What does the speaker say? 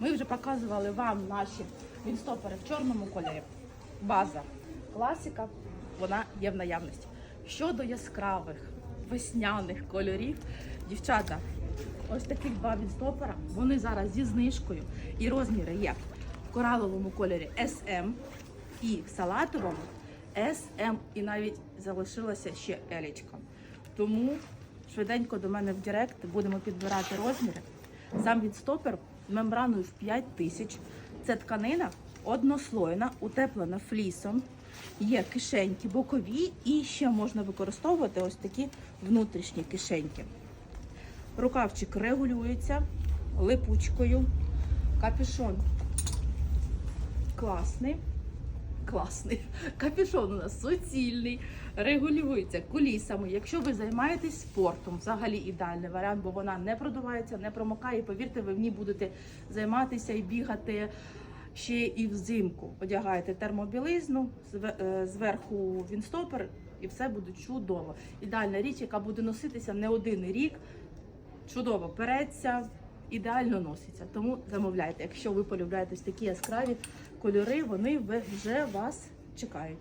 Ми вже показували вам наші вінстопери в чорному кольорі. База класика, вона є в наявності. Щодо яскравих весняних кольорів, дівчата, ось таких два вінстопера, вони зараз зі знижкою і розміри є в кораловому кольорі SM і салатовому SM, і навіть залишилася ще елічка. Тому швиденько до мене в Директ будемо підбирати розміри. Сам відстопер мембраною в 5 тисяч. Це тканина однослойна, утеплена флісом. Є кишеньки бокові і ще можна використовувати ось такі внутрішні кишеньки. Рукавчик регулюється липучкою. Капюшон класний. Класний. Капюшон у нас суцільний, регулюється кулісами. Якщо ви займаєтесь спортом, взагалі ідеальний варіант, бо вона не продувається, не промокає. Повірте, ви в ній будете займатися і бігати ще і взимку. Одягаєте термобілизну, е, зверху вінстопер, і все буде чудово. Ідеальна річ, яка буде носитися не один рік. Чудово переться, ідеально носиться. Тому замовляйте. Якщо ви полюбляєте такі яскраві кольори, вони вже вас чекають.